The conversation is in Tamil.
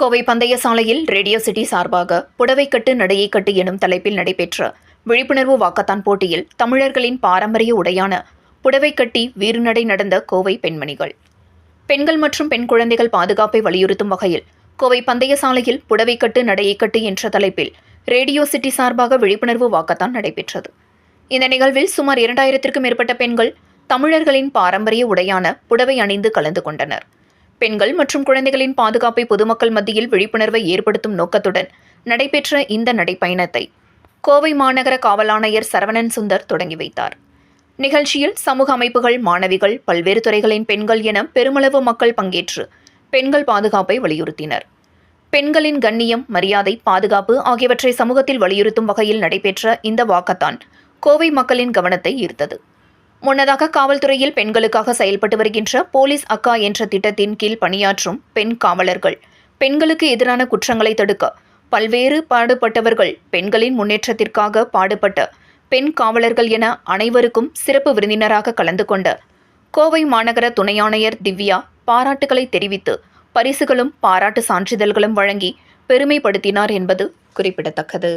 கோவை பந்தய சாலையில் ரேடியோ சிட்டி சார்பாக புடவைக்கட்டு நடையைக்கட்டு எனும் தலைப்பில் நடைபெற்ற விழிப்புணர்வு வாக்கத்தான் போட்டியில் தமிழர்களின் பாரம்பரிய உடையான புடவைக்கட்டி வீறுநடை நடந்த கோவை பெண்மணிகள். பெண்கள் மற்றும் பெண் குழந்தைகள் பாதுகாப்பை வலியுறுத்தும் வகையில் கோவை பந்தய சாலையில் புடவைக்கட்டு நடையைக்கட்டு என்ற தலைப்பில் ரேடியோ சிட்டி சார்பாக விழிப்புணர்வு வாக்கத்தான் நடைபெற்றது. இந்த நிகழ்வில் சுமார் இரண்டாயிரத்திற்கும் மேற்பட்ட பெண்கள் தமிழர்களின் பாரம்பரிய உடையான புடவை அணிந்து கலந்து கொண்டனர். பெண்கள் மற்றும் குழந்தைகளின் பாதுகாப்பை பொதுமக்கள் மத்தியில் விழிப்புணர்வை ஏற்படுத்தும் நோக்கத்துடன் நடைபெற்ற இந்த நடைப்பயணத்தை கோவை மாநகர காவல் ஆணையர் சரவணன் சுந்தர் தொடங்கி வைத்தார். நிகழ்ச்சியில் சமூக அமைப்புகள் மாணவிகள் பல்வேறு துறைகளின் பெண்கள் என பெருமளவு மக்கள் பங்கேற்று பெண்கள் பாதுகாப்பை வலியுறுத்தினர். பெண்களின் கண்ணியம் மரியாதை பாதுகாப்பு ஆகியவற்றை சமூகத்தில் வலியுறுத்தும் வகையில் நடைபெற்ற இந்த வாக்கத்தான் கோவை மக்களின் கவனத்தை ஈர்த்தது. முன்னதாக காவல்துறையில் பெண்களுக்காக செயல்பட்டு வருகின்ற போலீஸ் அக்கா என்ற திட்டத்தின் கீழ் பணியாற்றும் பெண் காவலர்கள். பெண்களுக்கு எதிரான குற்றங்களை தடுக்க பல்வேறு பாடுபட்டவர்கள் பெண்களின் முன்னேற்றத்திற்காக பாடுபட்ட பெண் காவலர்கள் என அனைவருக்கும் சிறப்பு விருந்தினராக கலந்து கொண்ட கோவை மாநகர துணை ஆணையர் திவ்யா பாராட்டுகளை தெரிவித்து பரிசுகளும் பாராட்டு சான்றிதழ்களும் வழங்கி பெருமைப்படுத்தினார் என்பது குறிப்பிடத்தக்கது.